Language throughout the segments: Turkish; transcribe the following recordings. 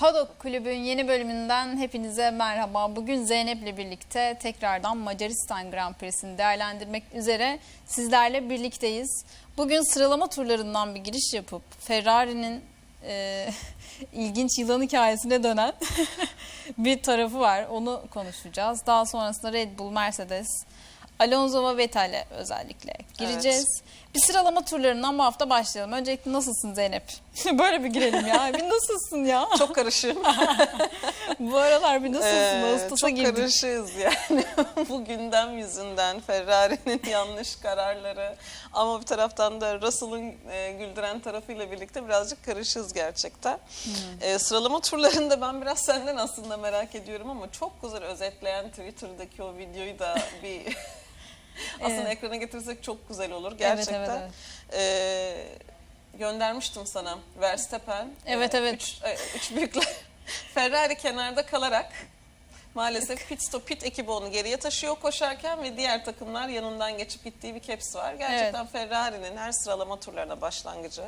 Paddock Kulübü'nün yeni bölümünden hepinize merhaba. Bugün Zeynep'le birlikte tekrardan Macaristan Grand Prix'sini değerlendirmek üzere sizlerle birlikteyiz. Bugün sıralama turlarından bir giriş yapıp Ferrari'nin e, ilginç yılan hikayesine dönen bir tarafı var. Onu konuşacağız. Daha sonrasında Red Bull, Mercedes, Alonso ve Vettel'e özellikle gireceğiz. Bir sıralama turlarından bu hafta başlayalım. Öncelikle nasılsın Zeynep? Böyle bir girelim ya. Bir nasılsın ya? Çok karışığım. Bu aralar bir nasılsın? Ee, Ağustos'a çok girdik. karışığız yani. Bu gündem yüzünden Ferrari'nin yanlış kararları ama bir taraftan da Russell'ın e, güldüren tarafıyla birlikte birazcık karışığız gerçekten. Hmm. Ee, sıralama turlarında ben biraz senden aslında merak ediyorum ama çok güzel özetleyen Twitter'daki o videoyu da bir aslında Evet. ekrana getirsek çok güzel olur Evet, gerçekten. evet, evet. Ee, göndermiştim sana Verstappen. Evet, Ee, evet. Üç, e, üç büyükler. Ferrari kenarda kalarak maalesef pit stop pit ekibi onu geriye taşıyor koşarken ve diğer takımlar yanından geçip gittiği bir caps var. Gerçekten Ferrari'nin her sıralama turlarına başlangıcı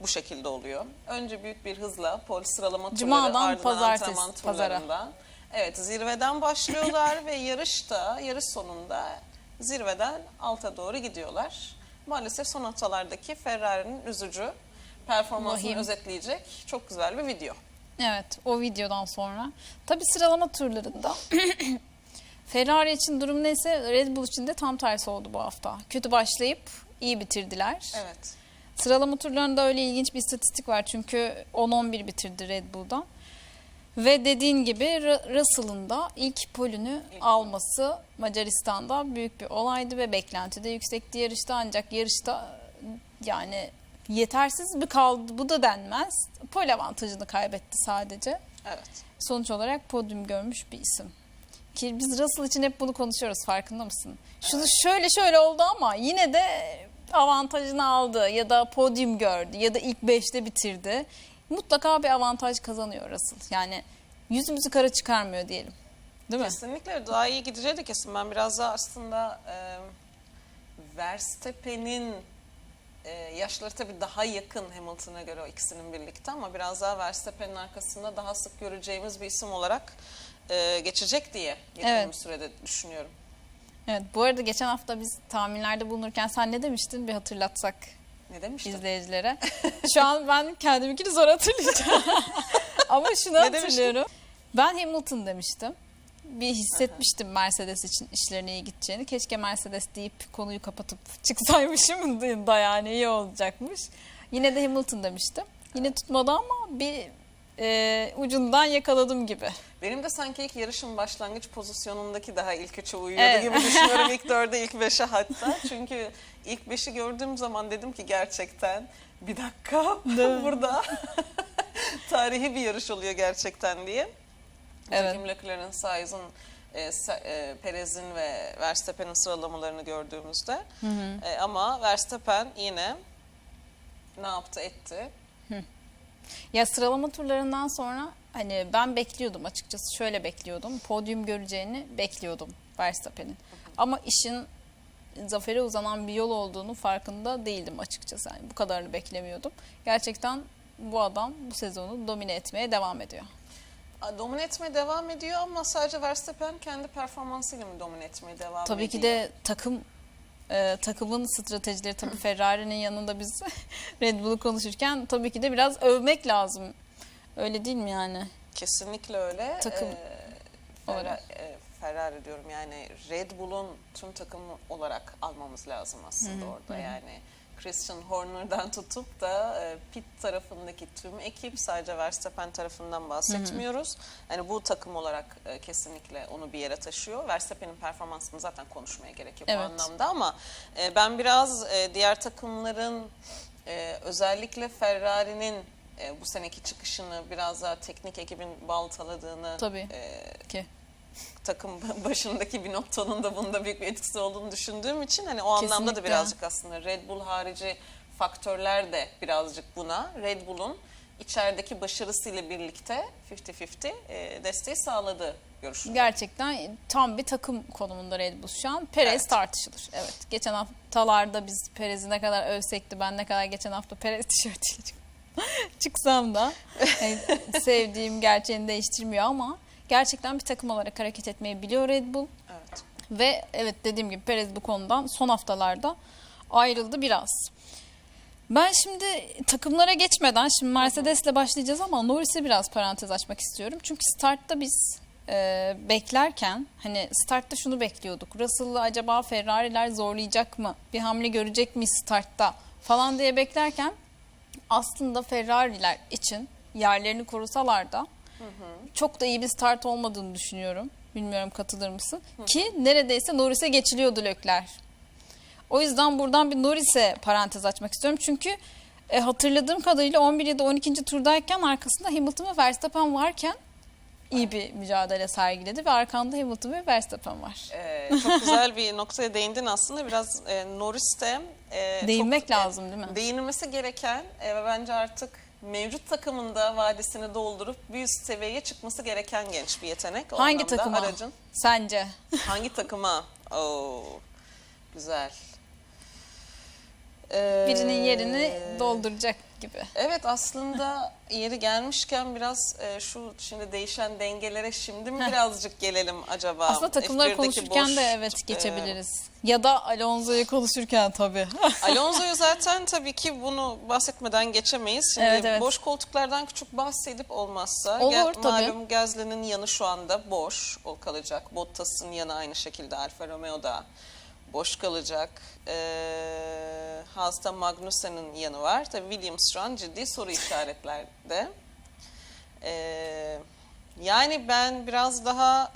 bu şekilde oluyor. Önce büyük bir hızla pol sıralama turları Cuma'dan ardından pazartesi, antrenman pazara. turlarından. Evet zirveden başlıyorlar ve yarışta yarış sonunda zirveden alta doğru gidiyorlar. Maalesef son haftalardaki Ferrari'nin üzücü performansını Vahim. özetleyecek çok güzel bir video. Evet o videodan sonra. Tabi sıralama turlarında Ferrari için durum neyse Red Bull için de tam tersi oldu bu hafta. Kötü başlayıp iyi bitirdiler. Evet. Sıralama turlarında öyle ilginç bir istatistik var çünkü 10-11 bitirdi Red Bull'da. Ve dediğin gibi Ru- Russell'ın da ilk polünü alması Macaristan'da büyük bir olaydı ve beklenti de yüksekti yarışta ancak yarışta yani yetersiz bir kaldı bu da denmez. Pol avantajını kaybetti sadece. Evet. Sonuç olarak podyum görmüş bir isim. Ki biz Russell için hep bunu konuşuyoruz farkında mısın? Şunu şöyle şöyle oldu ama yine de avantajını aldı ya da podyum gördü ya da ilk 5'te bitirdi. Mutlaka bir avantaj kazanıyor Russell. Yani yüzümüzü kara çıkarmıyor diyelim. Değil mi? Kesinlikle daha iyi gideceği de kesin. Ben biraz daha aslında e, Verstappen'in e, yaşları tabii daha yakın Hamilton'a göre o ikisinin birlikte ama biraz daha Verstappen'in arkasında daha sık göreceğimiz bir isim olarak e, geçecek diye yakın Evet. bir sürede düşünüyorum. Evet bu arada geçen hafta biz tahminlerde bulunurken sen ne demiştin bir hatırlatsak Ne demiştim? izleyicilere. Şu an ben kendiminkini zor hatırlayacağım. Ama şunu Ne demiştin? hatırlıyorum. Ben Hamilton demiştim. Bir hissetmiştim Mercedes için işlerine iyi gideceğini. Keşke Mercedes deyip konuyu kapatıp çıksaymışım da yani iyi olacakmış. Yine de Hamilton demiştim. Yine tutmadı ama bir e, ucundan yakaladım gibi. Benim de sanki ilk yarışın başlangıç pozisyonundaki daha ilk üçe uyuyordu Evet. gibi düşünüyorum. ilk dörde, ilk beşe hatta. Çünkü ilk beşi gördüğüm zaman dedim ki gerçekten bir dakika burada tarihi bir yarış oluyor gerçekten diye. Evet. Kim Leclerc'in, Sainz'ın, e, e, Perez'in ve Verstappen'in sıralamalarını gördüğümüzde. E, ama Verstappen yine ne yaptı etti? Ya sıralama turlarından sonra hani ben bekliyordum açıkçası şöyle bekliyordum. Podyum göreceğini bekliyordum Verstappen'in. Ama işin zafere uzanan bir yol olduğunu farkında değildim açıkçası. Yani bu kadarını beklemiyordum. Gerçekten bu adam bu sezonu domine etmeye devam ediyor. Domine etmeye devam ediyor ama sadece Verstappen kendi performansıyla mı domine etmeye devam Tabii ediyor? ki de takım e, takımın stratejileri tabii Ferrari'nin yanında biz Red Bull'u konuşurken tabii ki de biraz övmek lazım. Öyle değil mi yani? Kesinlikle öyle. Takım Ee, olarak. e, Ferrari diyorum yani Red Bull'un tüm takımı olarak almamız lazım aslında orada yani. Christian Horner'dan tutup da e, pit tarafındaki tüm ekip sadece Verstappen tarafından bahsetmiyoruz. Yani bu takım olarak e, kesinlikle onu bir yere taşıyor. Verstappen'in performansını zaten konuşmaya gerek yok Evet. o anlamda ama e, ben biraz e, diğer takımların e, özellikle Ferrari'nin e, bu seneki çıkışını biraz daha teknik ekibin baltaladığını Tabii. e, Ki. takım başındaki bir noktanın da bunda büyük bir etkisi olduğunu düşündüğüm için hani o anlamda da Kesinlikle. birazcık aslında Red Bull harici faktörler de birazcık buna Red Bull'un içerideki başarısıyla birlikte 50-50 e, desteği sağladığı görüşüm. Gerçekten tam bir takım konumunda Red Bull şu an. Perez Evet. tartışılır. Evet. Geçen haftalarda biz Perez'i ne kadar övsek de ben ne kadar geçen hafta Perez tişörtüyle çıktım. Çıksam da yani sevdiğim gerçeğini değiştirmiyor ama gerçekten bir takım olarak hareket etmeyi biliyor Red Bull. Evet. Ve evet dediğim gibi Perez bu konudan son haftalarda ayrıldı biraz. Ben şimdi takımlara geçmeden şimdi Mercedes'le başlayacağız ama Norris'e biraz parantez açmak istiyorum. Çünkü startta biz e, beklerken hani startta şunu bekliyorduk. Russell'ı acaba Ferrari'ler zorlayacak mı? Bir hamle görecek miyiz startta falan diye beklerken aslında Ferrari'ler için yerlerini korusalar da çok da iyi bir start olmadığını düşünüyorum. Bilmiyorum katılır mısın? Ki neredeyse Norris'e geçiliyordu Lökler. O yüzden buradan bir Norris'e parantez açmak istiyorum. Çünkü e, hatırladığım kadarıyla 11 ya da 12. turdayken arkasında Hamilton ve Verstappen varken iyi bir mücadele sergiledi ve arkanda Hamilton ve Verstappen var. Ee, çok güzel bir noktaya değindin aslında. Biraz e, Norris de e, Değinmek çok, lazım değil mi? Değinilmesi gereken e, ve bence artık mevcut takımında vadisini doldurup bir üst seviyeye çıkması gereken genç bir yetenek. O Hangi takıma? Aracın Sence? hangi takıma? Oo, güzel. Ee, Birinin yerini dolduracak gibi. Evet aslında yeri gelmişken biraz e, şu şimdi değişen dengelere şimdi mi birazcık gelelim acaba? Aslında takımları F1'deki konuşurken boş, de evet e, geçebiliriz. Ya da Alonso'yu konuşurken tabii. Alonso'yu zaten tabii ki bunu bahsetmeden geçemeyiz. Şimdi Evet, evet. boş koltuklardan küçük bahsedip olmazsa. Olur, tabii. Malum Gasly'nin yanı şu anda boş o kalacak. Bottas'ın yanı aynı şekilde Alfa Romeo'da boş kalacak. Ee, Haas'ta Magnussen'in yanı var. Tabii Williams şu an ciddi soru işaretlerde. Ee, yani ben biraz daha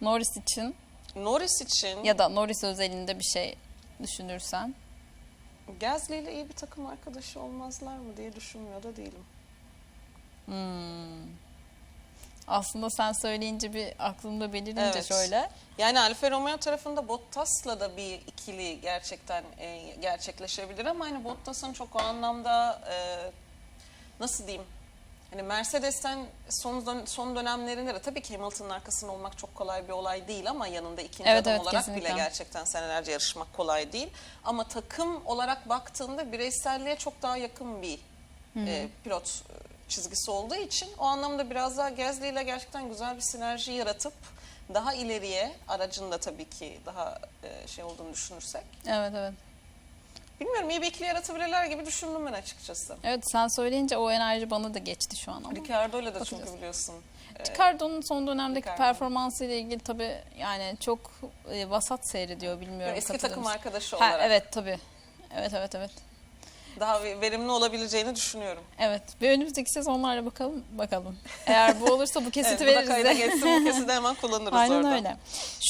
Norris için Norris için ya da Norris özelinde bir şey düşünürsen. Gasly ile iyi bir takım arkadaşı olmazlar mı diye düşünmüyor da değilim. Aslında sen söyleyince bir aklımda belirince Evet. şöyle. Yani Alfa Romeo tarafında Bottas'la da bir ikili gerçekten e, gerçekleşebilir ama hani Bottas'ın çok o anlamda e, nasıl diyeyim? Hani Mercedes'ten son dön- son dönemlerinde de tabii ki Hamilton'ın arkasında olmak çok kolay bir olay değil ama yanında ikinci Evet, adam evet, olarak kesinlikle. bile gerçekten senelerce yarışmak kolay değil. Ama takım olarak baktığında bireyselliğe çok daha yakın bir e, pilot e, çizgisi olduğu için o anlamda biraz daha Gasly ile gerçekten güzel bir sinerji yaratıp daha ileriye aracın da tabii ki daha e, şey olduğunu düşünürsek. Evet evet. Bilmiyorum iyi bir ikili yaratabilirler gibi düşündüm ben açıkçası. Evet sen söyleyince o enerji bana da geçti şu an ama. Ricardo'yla da çünkü biliyorsun. e, Ricardo'nun son dönemdeki Ricardo. performansı ile ilgili tabii yani çok e, vasat seyrediyor bilmiyorum. eski takım arkadaşı Ha, olarak evet tabii. Evet evet evet. Daha ve- verimli olabileceğini düşünüyorum. Evet. Ve önümüzdeki sezonlarla bakalım bakalım. Eğer bu olursa bu kesiti Evet, bu da veririz. kayda de. geçsin bu kesiti hemen kullanırız Aynen orada. öyle.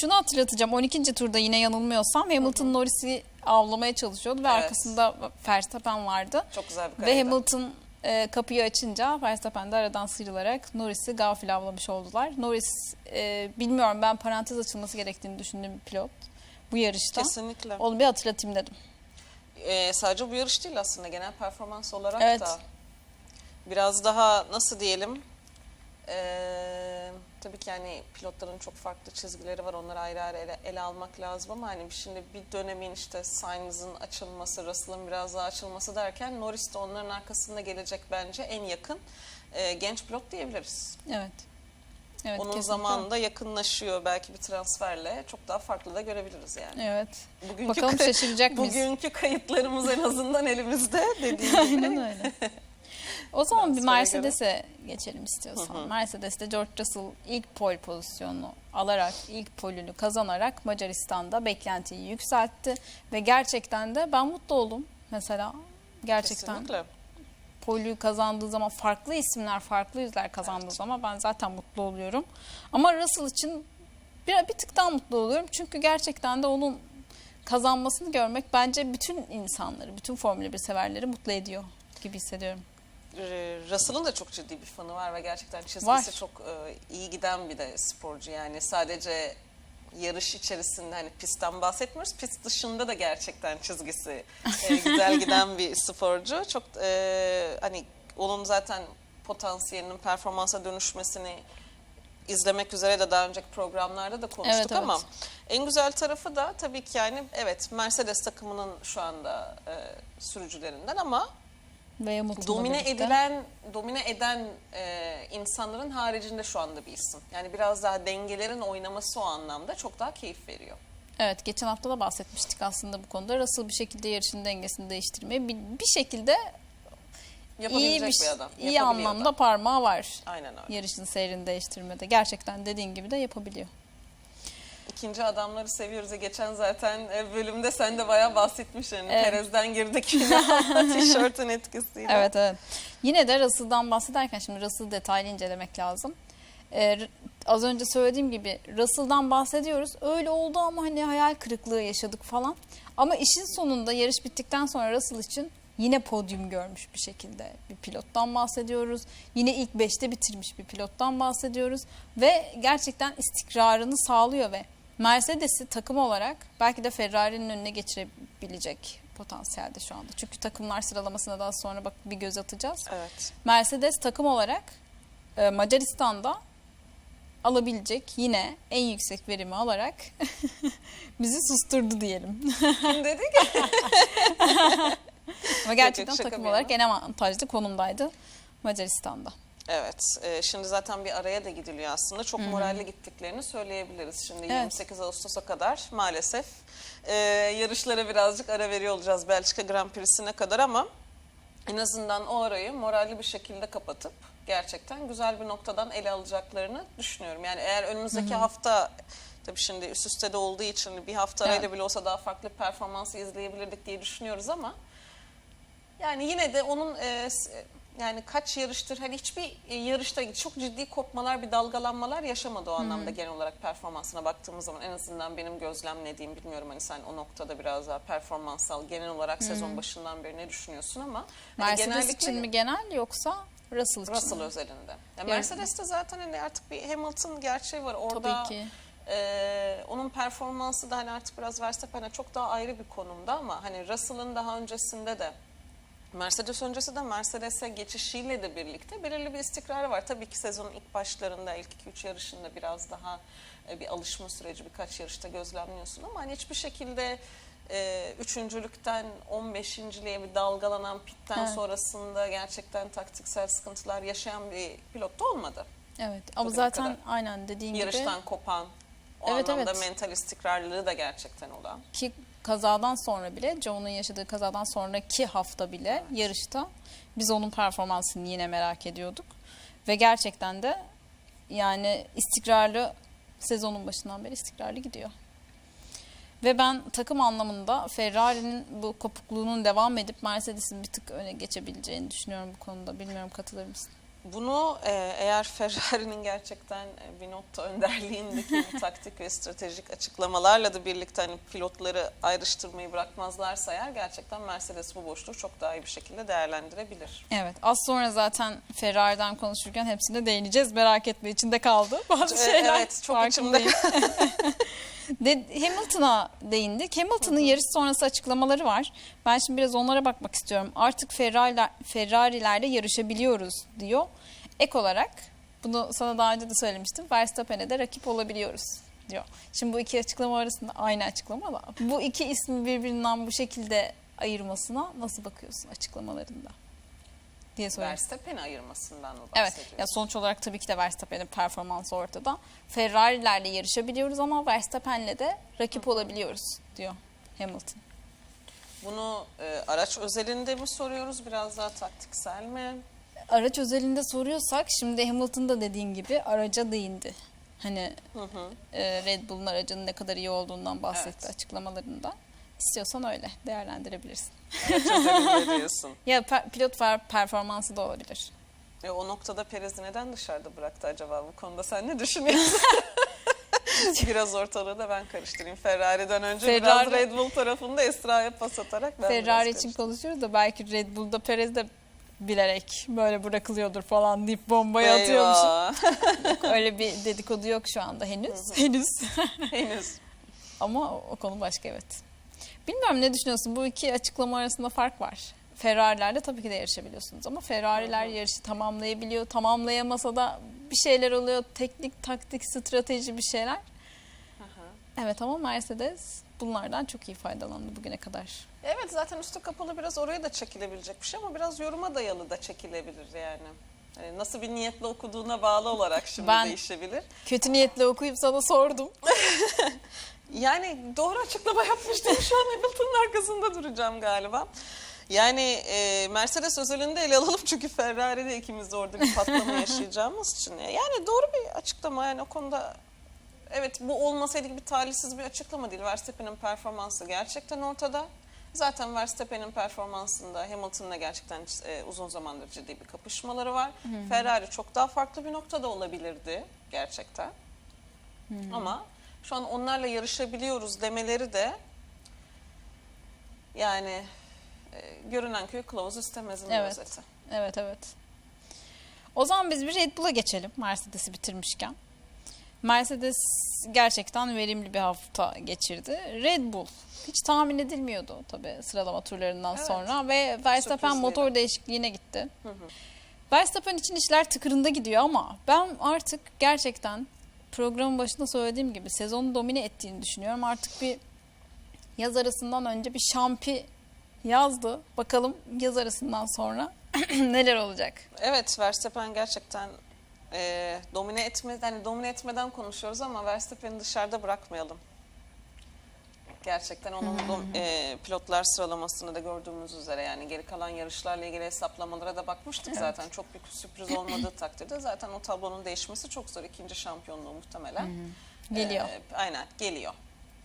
Şunu hatırlatacağım. 12. turda yine yanılmıyorsam Hamilton Norris'i avlamaya çalışıyordu ve Evet. arkasında Verstappen vardı. Çok güzel bir Ve kaydı. Hamilton e, kapıyı açınca Verstappen de aradan sıyrılarak Norris'i gafil avlamış oldular. Norris e, bilmiyorum ben parantez açılması gerektiğini düşündüğüm pilot bu yarışta. Kesinlikle. Onu bir hatırlatayım dedim. Ee, sadece bu yarış değil aslında genel performans olarak Evet. da biraz daha nasıl diyelim ee, tabii ki yani pilotların çok farklı çizgileri var onları ayrı ayrı ele, ele almak lazım ama hani şimdi bir dönemin işte Sainz'ın açılması, Russell'ın biraz daha açılması derken Norris de onların arkasında gelecek bence en yakın ee, genç pilot diyebiliriz. Evet. Evet, Onun kesinlikle. zamanında yakınlaşıyor belki bir transferle çok daha farklı da görebiliriz yani. Evet. Bugünkü Bakalım şaşıracak mıyız? Bugünkü kayıtlarımız en azından elimizde dediğim gibi. Aynen öyle. O zaman bir Mercedes'e geçelim istiyorsan. Mercedes'te George Russell ilk pole pozisyonunu alarak, ilk polünü kazanarak Macaristan'da beklentiyi yükseltti. Ve gerçekten de ben mutlu oldum mesela. Gerçekten Kesinlikle. Polü kazandığı zaman farklı isimler, farklı yüzler kazandığı zaman ben zaten mutlu oluyorum. Ama Russell için bir, bir tık daha mutlu oluyorum. Çünkü gerçekten de onun kazanmasını görmek bence bütün insanları, bütün Formula 1 severleri mutlu ediyor gibi hissediyorum. Ee, Russell'ın da çok ciddi bir fanı var ve gerçekten çizgisi Var. çok e, iyi giden bir de sporcu yani sadece yarış içerisinde hani pistten bahsetmiyoruz pist dışında da gerçekten çizgisi e, güzel giden bir sporcu çok e, hani onun zaten potansiyelinin performansa dönüşmesini izlemek üzere de daha önceki programlarda da konuştuk Evet, evet. ama en güzel tarafı da tabii ki yani evet Mercedes takımının şu anda e, sürücülerinden ama Ve Hamilton'la domine birlikte. edilen, domine eden e, insanların haricinde şu anda bir isim. Yani biraz daha dengelerin oynaması o anlamda çok daha keyif veriyor. Evet geçen hafta da bahsetmiştik aslında bu konuda. Russell bir şekilde yarışın dengesini değiştirmeye bir, bir şekilde iyi bir, bir, adam. iyi anlamda da. parmağı var. Aynen öyle. Yarışın seyrini değiştirmede. Gerçekten dediğin gibi de yapabiliyor. İkinci adamları seviyoruz. ya. Geçen zaten e, bölümde sen de bayağı bahsetmişsin. Evet. Perez'den girdik tişörtün etkisiyle. Evet evet. Yine de Russell'dan bahsederken şimdi Russell'ı detaylı incelemek lazım. Ee, az önce söylediğim gibi Russell'dan bahsediyoruz. Öyle oldu ama hani hayal kırıklığı yaşadık falan. Ama işin sonunda yarış bittikten sonra Russell için yine podyum görmüş bir şekilde bir pilottan bahsediyoruz. Yine ilk beşte bitirmiş bir pilottan bahsediyoruz. Ve gerçekten istikrarını sağlıyor ve Mercedes'i takım olarak belki de Ferrari'nin önüne geçirebilecek potansiyelde şu anda. Çünkü takımlar sıralamasına daha sonra bak bir göz atacağız. Evet. Mercedes takım olarak e, Macaristan'da alabilecek yine en yüksek verimi alarak bizi susturdu diyelim. Dedi ki? Ama gerçekten takım olarak en avantajlı konumdaydı Macaristan'da. Evet. e, şimdi zaten bir araya da gidiliyor aslında. Çok moralli gittiklerini söyleyebiliriz. Şimdi Evet. 28 Ağustos'a kadar maalesef e, yarışlara birazcık ara veriyor olacağız Belçika Grand Prix'sine kadar ama en azından o arayı moralli bir şekilde kapatıp gerçekten güzel bir noktadan ele alacaklarını düşünüyorum. Yani eğer önümüzdeki hafta tabii şimdi üst üste de olduğu için bir hafta arayla Evet. bile olsa daha farklı bir performansı izleyebilirdik diye düşünüyoruz ama yani yine de onun e, s- yani kaç yarıştır hani hiçbir e, yarışta çok ciddi kopmalar bir dalgalanmalar yaşamadı o anlamda genel olarak performansına baktığımız zaman en azından benim gözlemlediğim bilmiyorum hani sen o noktada biraz daha performanssal genel olarak sezon başından beri ne düşünüyorsun ama hani Mercedes için mi genel yoksa Russell için Russell mi? özelinde. Ya Yani- Mercedes'te zaten hani artık bir Hamilton gerçeği var orada. Tabii ki. e, onun performansı da hani artık biraz Verstappen'e çok daha ayrı bir konumda ama hani Russell'ın daha öncesinde de Mercedes öncesi de Mercedes'e geçişiyle de birlikte belirli bir istikrarı var. Tabii ki sezonun ilk başlarında, ilk 2-3 yarışında biraz daha e, bir alışma süreci birkaç yarışta gözlemliyorsun ama hani hiçbir şekilde e, üçüncülükten 15.liğe bir dalgalanan pitten Evet. sonrasında gerçekten taktiksel sıkıntılar yaşayan bir pilot da olmadı. Evet ama Bugüne zaten kadar. aynen dediğin gibi Yarıştan kopan, o Evet, anlamda evet. mental istikrarlılığı da gerçekten olan. ki kazadan sonra bile Joe'nun yaşadığı kazadan sonraki hafta bile yarışta biz onun performansını yine merak ediyorduk. Ve gerçekten de yani istikrarlı sezonun başından beri istikrarlı gidiyor. Ve ben takım anlamında Ferrari'nin bu kopukluğunun devam edip Mercedes'in bir tık öne geçebileceğini düşünüyorum bu konuda. Bilmiyorum katılır mısın? Bunu e, eğer Ferrari'nin gerçekten e, Binotto önderliğindeki bu taktik ve stratejik açıklamalarla da birlikte hani pilotları ayrıştırmayı bırakmazlarsa eğer gerçekten Mercedes bu boşluğu çok daha iyi bir şekilde değerlendirebilir. Evet az sonra zaten Ferrari'den konuşurken hepsine değineceğiz. Merak etme içinde kaldı bazı E, şeyler. evet, çok farkındayım. De, Hamilton'a değindik. Hamilton'ın yarış sonrası açıklamaları var. Ben şimdi biraz onlara bakmak istiyorum. Artık Ferrari'ler, Ferrari'lerle yarışabiliyoruz diyor. Ek olarak bunu sana daha önce de söylemiştim. Verstappen'e de rakip olabiliyoruz diyor. Şimdi bu iki açıklama arasında aynı açıklama da. Bu iki ismi birbirinden bu şekilde ayırmasına nasıl bakıyorsun açıklamalarında? Diye soruyorum. Verstappen'i ayırmasından mı Evet. Ya sonuç olarak tabii ki de Verstappen'in performansı ortada. Ferrari'lerle yarışabiliyoruz ama Verstappen'le de rakip olabiliyoruz diyor Hamilton. Bunu e, araç özelinde mi soruyoruz biraz daha taktiksel mi? Araç özelinde soruyorsak şimdi Hamilton da dediğin gibi araca değindi. Hani e, Red Bull'un aracının ne kadar iyi olduğundan bahsetti Evet. açıklamalarında. İstiyorsan öyle değerlendirebilirsin. Araç özelinde diyorsun. Ya pilot per- performansı da olabilir. E, o noktada Perez'i neden dışarıda bıraktı acaba bu konuda? Sen ne düşünüyorsun? biraz ortalığı da ben karıştırayım. Ferrari'den önce biraz Ferrari- Red Bull tarafında Esra'ya pas atarak ben Ferrari biraz için konuşuyoruz da belki Red Bull'da Perez de bilerek böyle bırakılıyordur falan deyip bombayı atıyormuş. Eyvah. Öyle bir dedikodu yok şu anda henüz. Henüz. Henüz. Ama o konu başka evet. Bilmiyorum ne düşünüyorsun? Bu iki açıklama arasında fark var. Ferrari'lerle tabii ki de yarışabiliyorsunuz ama Ferrari'ler yarışı tamamlayabiliyor. Tamamlayamasa da bir şeyler oluyor. Teknik, taktik, strateji bir şeyler. Evet ama Mercedes Bull'lardan çok iyi faydalandı bugüne kadar. Evet zaten üstü kapalı biraz oraya da çekilebilecek bir şey ama biraz yoruma dayalı da çekilebilir yani. Hani nasıl bir niyetle okuduğuna bağlı olarak şimdi Ben- değişebilir. Kötü niyetle okuyup sana sordum. Yani doğru açıklama yapmıştım. Şu an Hamilton'ın arkasında duracağım galiba. Yani e, Mercedes özelinde ele alalım çünkü Ferrari'de ikimiz de orada bir patlama yaşayacağımız için. Yani doğru bir açıklama yani o konuda evet bu olmasaydı gibi talihsiz bir açıklama değil. Verstappen'in performansı gerçekten ortada. Zaten Verstappen'in performansında Hamilton'la gerçekten e, uzun zamandır ciddi bir kapışmaları var. Ferrari çok daha farklı bir noktada olabilirdi gerçekten. Ama şu an onlarla yarışabiliyoruz demeleri de yani e, görünen köy kılavuz istemezin Evet. özeti. Evet evet. O zaman biz bir Red Bull'a geçelim Mercedes'i bitirmişken. Mercedes gerçekten verimli bir hafta geçirdi. Red Bull hiç tahmin edilmiyordu tabii sıralama turlarından Evet. sonra ve Verstappen motor değişikliğine gitti. Verstappen için işler tıkırında gidiyor ama ben artık gerçekten programın başında söylediğim gibi sezonu domine ettiğini düşünüyorum. Artık bir yaz arasından önce bir şampi yazdı. Bakalım yaz arasından sonra neler olacak. Evet Verstappen gerçekten e, domine etme, hani domine etmeden konuşuyoruz ama Verstappen'i dışarıda bırakmayalım. Gerçekten onun dom- e, pilotlar sıralamasını da gördüğümüz üzere yani geri kalan yarışlarla ilgili hesaplamalara da bakmıştık Evet. zaten. Çok büyük bir sürpriz olmadığı takdirde zaten o tablonun değişmesi çok zor. İkinci şampiyonluğu muhtemelen. Geliyor. E, aynen geliyor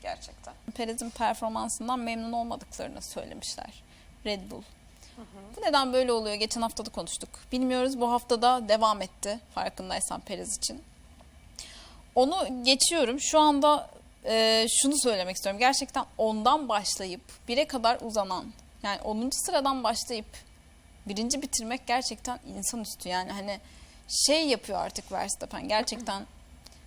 gerçekten. Perez'in performansından memnun olmadıklarını söylemişler Red Bull. Bu neden böyle oluyor? Geçen hafta da konuştuk. Bilmiyoruz. Bu hafta da devam etti. Farkındaysan Perez için. Onu geçiyorum. Şu anda e, şunu söylemek istiyorum. Gerçekten ondan başlayıp bire kadar uzanan yani 10. sıradan başlayıp birinci bitirmek gerçekten insanüstü. Yani hani şey yapıyor artık Verstappen. Gerçekten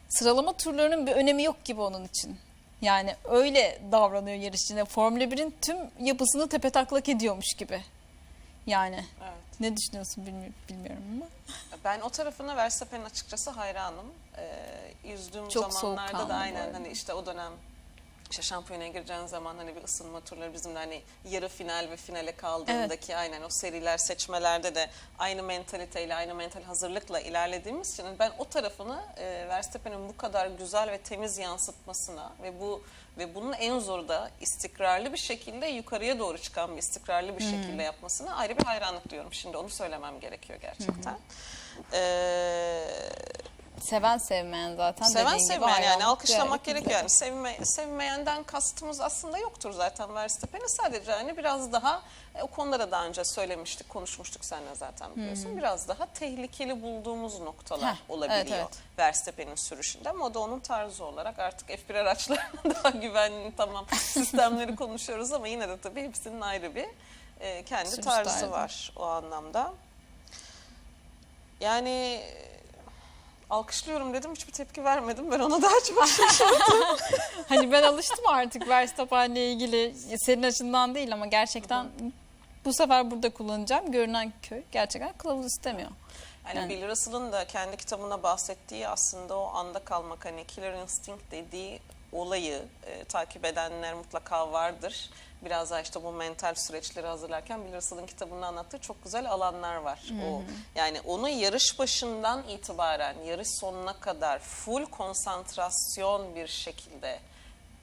sıralama turlarının bir önemi yok gibi onun için. Yani öyle davranıyor yarışçına. Formula 1'in tüm yapısını tepetaklak ediyormuş gibi. Yani Evet. ne düşünüyorsun bilmi- bilmiyorum ama. Ben o tarafına Verstappen'in açıkçası hayranım. Ee, yüzdüğüm Çok zamanlarda da aynen hani işte o dönem işte şampiyonaya gireceğin zaman hani bir ısınma turları bizim de hani yarı final ve finale kaldığındaki aynen o seriler seçmelerde de aynı mentaliteyle aynı mental hazırlıkla ilerlediğimiz için ben o tarafını e, Verstappen'in bu kadar güzel ve temiz yansıtmasına ve bu ve bunun en zoru da istikrarlı bir şekilde yukarıya doğru çıkan bir istikrarlı bir şekilde yapmasına ayrı bir hayranlık diyorum. Şimdi onu söylemem gerekiyor gerçekten. Ee, Seven sevmeyen zaten Seven dediğin gibi sevmeyen yani hayranlık alkışlamak izler. Yani sevme, sevmeyenden kastımız aslında yoktur zaten Verstappen'i. Sadece hani biraz daha e, o konulara daha önce söylemiştik, konuşmuştuk seninle zaten biliyorsun. Biraz daha tehlikeli bulduğumuz noktalar Heh, olabiliyor evet, evet. Verstappen'in sürüşünde. Ama o da onun tarzı olarak artık F1 araçlarının daha güvenli tamam sistemleri konuşuyoruz ama yine de tabii hepsinin ayrı bir e, kendi Sürüş tarzı tarzı. var o anlamda. Yani alkışlıyorum dedim hiçbir tepki vermedim. Ben ona daha çok Hani ben alıştım artık Verstappen'le ilgili senin açından değil ama gerçekten bu sefer burada kullanacağım. Görünen köy gerçekten kılavuz istemiyor. Yani, Yani- Bill Russell'ın da kendi kitabına bahsettiği aslında o anda kalmak hani killer instinct dediği olayı e, takip edenler mutlaka vardır. Biraz daha işte bu mental süreçleri hazırlarken Bill Russell'ın kitabında anlattığı çok güzel alanlar var. O yani onu yarış başından itibaren yarış sonuna kadar full konsantrasyon bir şekilde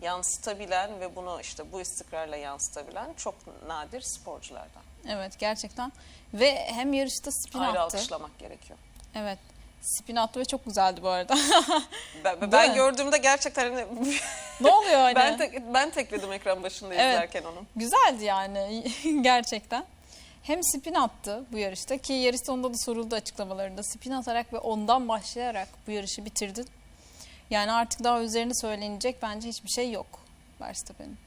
yansıtabilen ve bunu işte bu istikrarla yansıtabilen çok nadir sporculardan. Evet gerçekten. Ve hem yarışta spin Ayrı attı. alkışlamak gerekiyor. Evet. Spin attı ve çok güzeldi bu arada. Ben, ben mi? gördüğümde gerçekten hani ne oluyor hani? ben tek- ben tekledim ekran başında Evet. izlerken onu. Güzeldi yani gerçekten. Hem spin attı bu yarışta ki yarış sonunda da soruldu açıklamalarında. Spin atarak ve ondan başlayarak bu yarışı bitirdi. Yani artık daha üzerine söylenecek bence hiçbir şey yok Verstappen'in.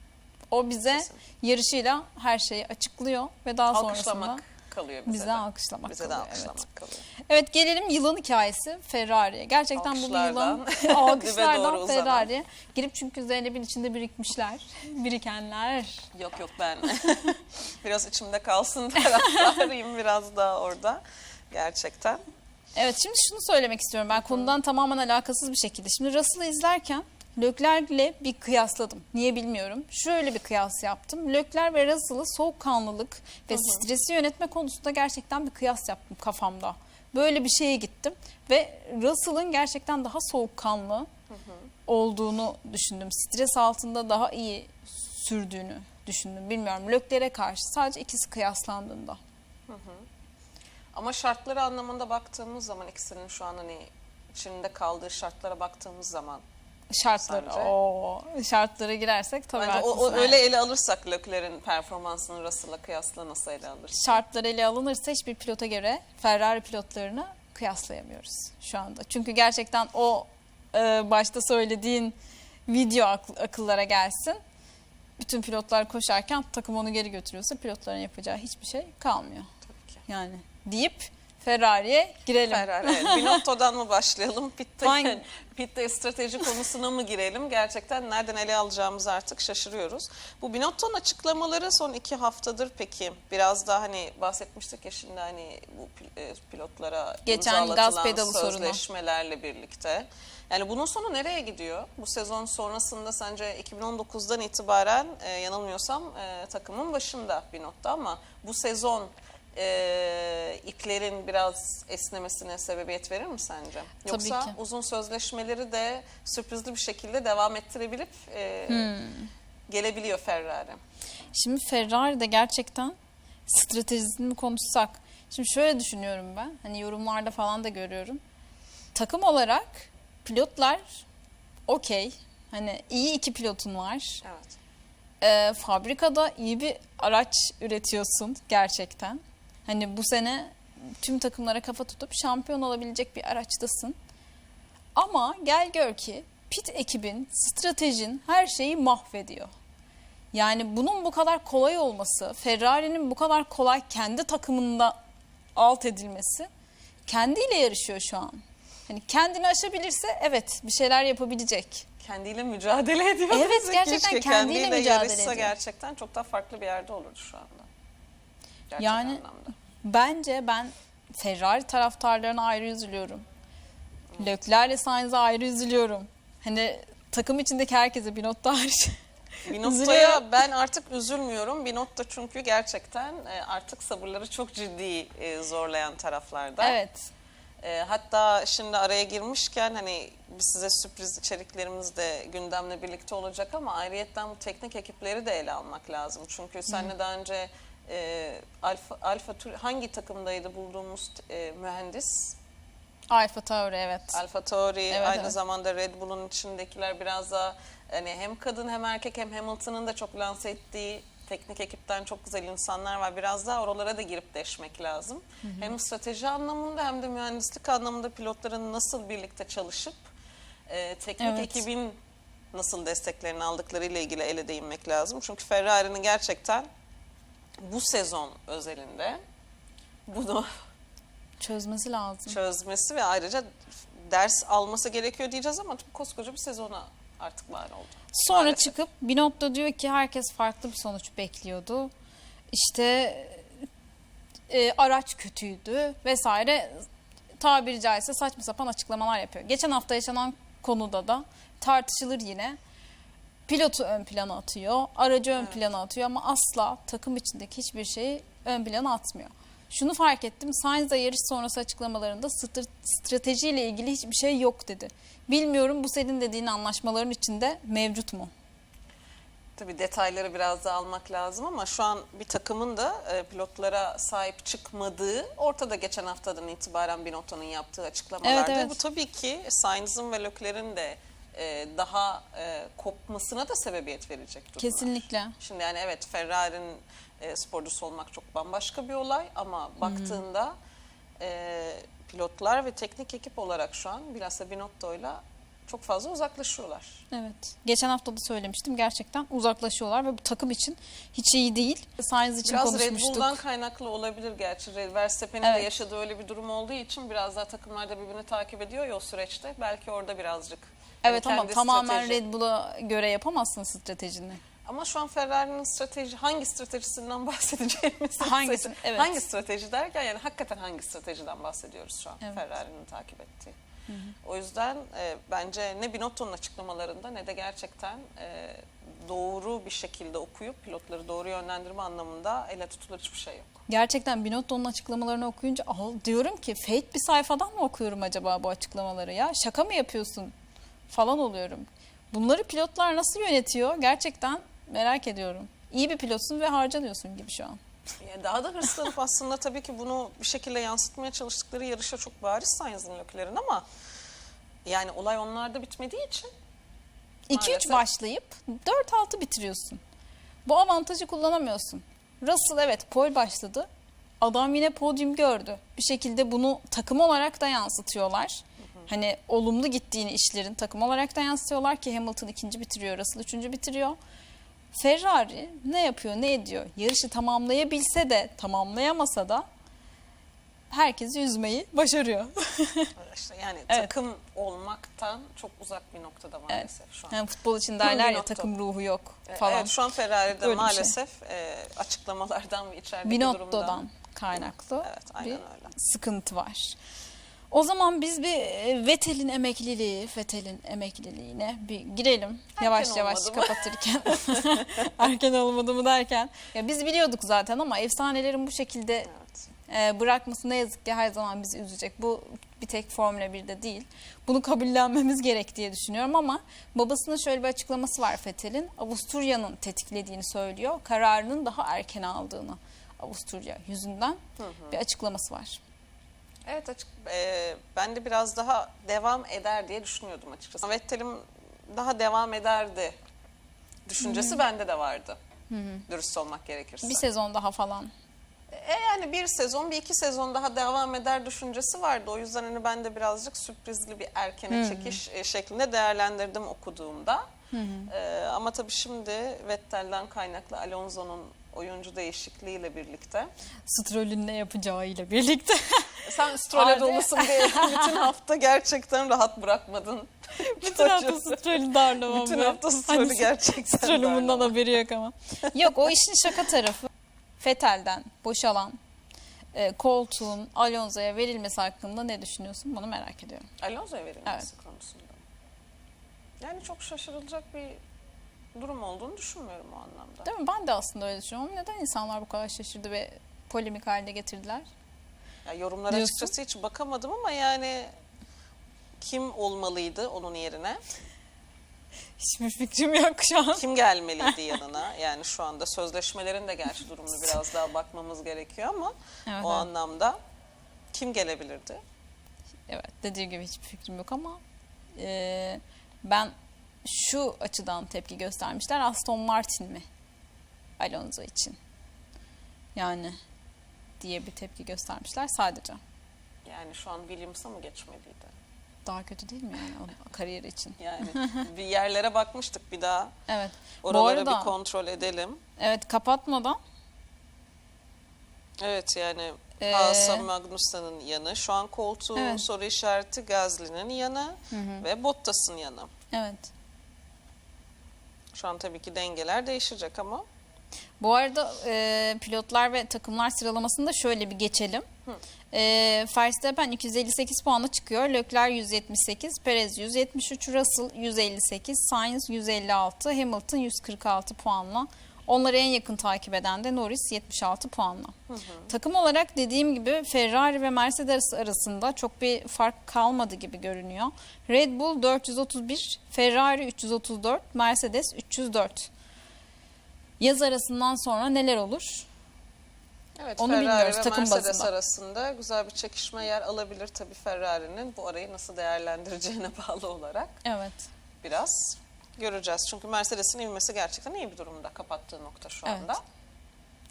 O bize Kesinlikle. yarışıyla her şeyi açıklıyor ve daha sonrasında Alkışlamak kalıyor bize bize de. alkışlamak Bize de kalıyor. alkışlamak Evet. kalıyor. evet gelelim yılın hikayesi Ferrari'ye. Gerçekten bu bir yılın Alkışlardan uzanan. Ferrari'ye. Girip çünkü Zeynep'in içinde birikmişler. Birikenler. Yok yok ben biraz içimde kalsın taraftarıyım biraz daha orada gerçekten. Evet şimdi şunu söylemek istiyorum ben konudan tamamen alakasız bir şekilde. Şimdi Russell'ı izlerken Leclerc'le bir kıyasladım. Niye bilmiyorum. Şöyle bir kıyas yaptım. Leclerc ve Russell'ı soğukkanlılık ve stresi yönetme konusunda gerçekten bir kıyas yaptım kafamda. Böyle bir şeye gittim ve Russell'ın gerçekten daha soğukkanlı olduğunu düşündüm. Stres altında daha iyi sürdüğünü düşündüm. Bilmiyorum. Leclerc'e karşı sadece ikisi kıyaslandığında. Ama şartları anlamında baktığımız zaman ikisinin şu an hani içinde kaldığı şartlara baktığımız zaman Şartları, Sence? o şartlara girersek tabii bence o, o öyle ele alırsak Leclerc'in performansını Russell'la kıyasla nasıl ele alırız? şartlar ele alınırsa hiçbir pilota göre Ferrari pilotlarını kıyaslayamıyoruz şu anda. Çünkü gerçekten o e, başta söylediğin video akl- akıllara gelsin. Bütün pilotlar koşarken takım onu geri götürüyorsa pilotların yapacağı hiçbir şey kalmıyor. Tabii ki. Yani deyip Ferrari'ye girelim. Ferrari, evet. Binotto'dan mı başlayalım? Pitte, Hangi- pitte strateji konusuna mı girelim? Gerçekten nereden ele alacağımızı artık şaşırıyoruz. Bu Binotto'nun açıklamaları son iki haftadır peki. Biraz daha hani bahsetmiştik ya şimdi hani bu e, pilotlara Geçen gaz pedalı sorunu. sözleşmelerle birlikte. Yani bunun sonu nereye gidiyor? Bu sezon sonrasında sence 2019'dan itibaren e, yanılmıyorsam e, takımın başında Binotto ama bu sezon e, iplerin biraz esnemesine sebebiyet verir mi sence? Tabii Yoksa ki. uzun sözleşmeleri de sürprizli bir şekilde devam ettirebilip e, Hmm. gelebiliyor Ferrari. Şimdi Ferrari'de gerçekten stratejisini mi konuşsak? Şimdi şöyle düşünüyorum ben. Hani yorumlarda falan da görüyorum. Takım olarak pilotlar okey. Hani iyi iki pilotun var. Evet. Ee, fabrikada iyi bir araç üretiyorsun gerçekten. Hani bu sene tüm takımlara kafa tutup şampiyon olabilecek bir araçtasın. Ama gel gör ki pit ekibin, stratejin her şeyi mahvediyor. Yani bunun bu kadar kolay olması, Ferrari'nin bu kadar kolay kendi takımında alt edilmesi kendiyle yarışıyor şu an. Hani kendini aşabilirse evet bir şeyler yapabilecek. Kendiyle mücadele ediyor. Evet, Keşke gerçekten kendiyle mücadele ediyor. gerçekten çok daha farklı bir yerde olurdu şu anda. Gerçek Yani- anlamda. Bence ben Ferrari taraftarlarına ayrı üzülüyorum. Leclerc'le Sainz'e ayrı üzülüyorum. Hani takım içindeki herkese bir not. Üzülüyorum. Binotto'ya ben artık üzülmüyorum. Binotto çünkü gerçekten e, artık sabırları çok ciddi e, zorlayan taraflarda. evet. E, hatta şimdi araya girmişken hani size sürpriz içeriklerimiz de gündemle birlikte olacak ama ayrıyetten bu teknik ekipleri de ele almak lazım. Çünkü seninle daha önce e, Alfa, Alfa Tur- hangi takımdaydı bulduğumuz e, mühendis? Alfa Tauri evet. Alfa Tauri Evet, aynı evet. zamanda Red Bull'un içindekiler biraz daha hani hem kadın hem erkek hem Hamilton'ın da çok lanse ettiği teknik ekipten çok güzel insanlar var. Biraz daha oralara da girip deşmek lazım. Hem strateji anlamında hem de mühendislik anlamında pilotların nasıl birlikte çalışıp e, teknik Evet. ekibin nasıl desteklerini aldıkları ile ilgili ele değinmek lazım. Çünkü Ferrari'nin gerçekten bu sezon özelinde bunu Çözmesi lazım. çözmesi ve ayrıca ders alması gerekiyor diyeceğiz ama koskoca bir sezona artık mal oldu. Sonra Maalesef. çıkıp Binotto diyor ki herkes farklı bir sonuç bekliyordu. İşte e, araç kötüydü vesaire tabiri caizse saçma sapan açıklamalar yapıyor. Geçen hafta yaşanan konuda da tartışılır yine. Pilotu ön plana atıyor, aracı ön plana atıyor ama asla takım içindeki hiçbir şeyi ön plana atmıyor. Şunu fark ettim, Sainz de yarış sonrası açıklamalarında str- stratejiyle ilgili hiçbir şey yok dedi. Bilmiyorum bu senin dediğin anlaşmaların içinde mevcut mu? Tabii detayları biraz daha almak lazım ama şu an bir takımın da e, pilotlara sahip çıkmadığı ortada geçen haftadan itibaren Binotto'nun yaptığı açıklamalarda. Evet, evet. Bu tabii ki Sainz'ın ve Leclerc'in de e, daha e, kopmasına da sebebiyet verecek durumlar. Kesinlikle. Şimdi yani evet Ferrari'nin e, sporcusu olmak çok bambaşka bir olay ama baktığında e, pilotlar ve teknik ekip olarak şu an bilhassa Binotto'yla çok fazla uzaklaşıyorlar. Evet. Geçen hafta da söylemiştim. Gerçekten uzaklaşıyorlar ve bu takım için hiç iyi değil. Sainz için Biraz Red konuşmuştuk. Bull'dan kaynaklı olabilir gerçi. Red Verstappen'in Evet. de yaşadığı öyle bir durum olduğu için biraz daha takımlar da birbirini takip ediyor ya o süreçte. Belki orada birazcık. Evet hani ama kendi tamamen strateji- Red Bull'a göre yapamazsın stratejini. Ama şu an Ferrari'nin strateji hangi stratejisinden bahsedeceğimizi Hangisini? seçin. Evet. Hangi strateji derken yani hakikaten hangi stratejiden bahsediyoruz şu an Evet. Ferrari'nin takip ettiği. O yüzden e, bence ne Binotto'nun açıklamalarında ne de gerçekten e, doğru bir şekilde okuyup pilotları doğru yönlendirme anlamında ele tutulur hiçbir şey yok. Gerçekten Binotto'nun açıklamalarını okuyunca "Aa," diyorum ki fake bir sayfadan mı okuyorum acaba bu açıklamaları ya? Şaka mı yapıyorsun falan oluyorum. Bunları pilotlar nasıl yönetiyor? Gerçekten merak ediyorum. İyi bir pilotsun ve harcanıyorsun gibi şu an. Yani daha da hırslanıp aslında tabii ki bunu bir şekilde yansıtmaya çalıştıkları yarışa çok bariz Sainz'in Leclerc'in ama yani olay onlarda bitmediği için 2-3 Maalesef. başlayıp 4-6 bitiriyorsun. Bu avantajı kullanamıyorsun. Russell evet pole başladı. Adam yine podyum gördü. Bir şekilde bunu takım olarak da yansıtıyorlar. Hani olumlu gittiğini işlerin takım olarak da yansıtıyorlar ki Hamilton ikinci bitiriyor, Russell üçüncü bitiriyor. Ferrari ne yapıyor, ne ediyor? Yarışı tamamlayabilse de tamamlayamasa da herkesi üzmeyi başarıyor. işte yani Evet. takım olmaktan çok uzak bir noktada maalesef şu an. Yani futbol için derler ya takım ruhu yok E, falan. Evet şu an Ferrari'de Öyle şey. maalesef e, açıklamalardan ve içerideki durumdan. Binotto'dan kaynaklı Evet, aynen bir öyle. sıkıntı var. O zaman biz bir e, Vettel'in emekliliği, Vettel'in emekliliğine bir girelim. yavaş yavaş olmadı kapatırken. Erken olmadı mı derken. Ya biz biliyorduk zaten ama efsanelerin bu şekilde Evet. e, bırakması ne yazık ki her zaman bizi üzecek. Bu bir tek Formula 1'de değil. Bunu kabullenmemiz gerek diye düşünüyorum ama babasının şöyle bir açıklaması var Vettel'in. Avusturya'nın tetiklediğini söylüyor. Kararının daha erken aldığını Avusturya yüzünden bir açıklaması var. Evet açık. e, ben de biraz daha devam eder diye düşünüyordum açıkçası. Vettel'im daha devam ederdi düşüncesi bende de vardı. Dürüst olmak gerekirse. Bir sezon daha falan. E yani bir sezon, bir iki sezon daha devam eder düşüncesi vardı. O yüzden hani ben de birazcık sürprizli bir erkene çekiş e, şeklinde değerlendirdim okuduğumda. E, ama tabii şimdi Vettel'den kaynaklı Alonso'nun oyuncu değişikliğiyle birlikte. Stroll'ün ne yapacağıyla birlikte. Sen Stroll'e Abi. dolusun diye bütün hafta gerçekten rahat bırakmadın. Bütün hafta. Stroll'ü darlamam. Bütün hafta Stroll'ü Hani gerçekten Stroll'ün bundan haberi yok ama. Yok o işin şaka tarafı. Fettel'den boşalan e, koltuğun Alonso'ya verilmesi hakkında ne düşünüyorsun? Bunu merak ediyorum. Alonso'ya verilmesi Evet. konusunda. Yani çok şaşırılacak bir durum olduğunu düşünmüyorum o anlamda. Değil mi? Ben de aslında öyle düşünüyorum. Neden insanlar bu kadar şaşırdı ve polemik haline getirdiler? Ya yorumlara Diyorsun. açıkçası hiç bakamadım ama yani kim olmalıydı onun yerine? Hiçbir fikrim yok şu an. Kim gelmeliydi yanına? Yani şu anda sözleşmelerin de gerçi durumunu biraz daha bakmamız gerekiyor ama Evet, o evet. anlamda kim gelebilirdi? Evet dediğim gibi hiçbir fikrim yok ama e, ben şu açıdan tepki göstermişler. Aston Martin mi? Alonso için. Yani diye bir tepki göstermişler sadece. Yani şu an Williams'a mı geçmeliydi? Daha kötü değil mi yani o kariyeri için? Yani bir yerlere bakmıştık bir daha. Evet. Oraları arada- bir kontrol edelim. Evet kapatmadan Evet yani Ee, Haasa Magnussen'ın yanı. Şu an koltuğun Evet. soru işareti Gazli'nin yanı ve Bottas'ın yanı. evet. Şu an tabii ki dengeler değişecek ama Bu arada e, pilotlar ve takımlar sıralamasında şöyle bir geçelim. E, Verstappen 258 puanla çıkıyor. Leclerc 178, Perez 173, Russell 158, Sainz 156, Hamilton 146 puanla. Onları en yakın takip eden de Norris 76 puanla. Takım olarak dediğim gibi Ferrari ve Mercedes arasında çok bir fark kalmadı gibi görünüyor. Red Bull 431, Ferrari 334, Mercedes 304. Yaz arasından sonra neler olur? evet Onu Ferrari bilmiyoruz ve takım Mercedes bazında. arasında güzel bir çekişme yer alabilir tabii Ferrari'nin bu arayı nasıl değerlendireceğine bağlı olarak Evet. biraz göreceğiz. Çünkü Mercedes'in ivmesi gerçekten iyi bir durumda kapattığı nokta şu Evet. anda.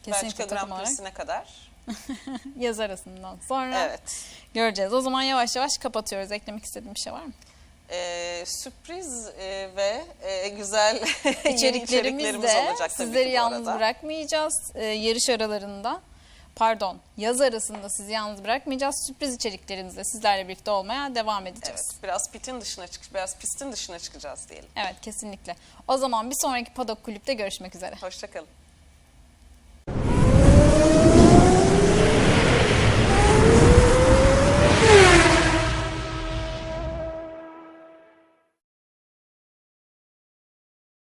Kesinlikle Belçika Grand Prix'sine kadar. yaz arasından sonra Evet. göreceğiz. O zaman yavaş yavaş kapatıyoruz. Eklemek istediğim bir şey var mı? Ee, sürpriz e, ve e, güzel İçeriklerimiz içeriklerimiz de olacak sizleri yalnız bırakmayacağız. Ee, yarış aralarında pardon yaz arasında sizi yalnız bırakmayacağız. Sürpriz içeriklerimizle sizlerle birlikte olmaya devam edeceğiz. Evet, biraz pitin dışına çık, biraz pistin dışına çıkacağız diyelim. evet kesinlikle. O zaman bir sonraki Paddock Kulüp'te görüşmek üzere. Hoşçakalın.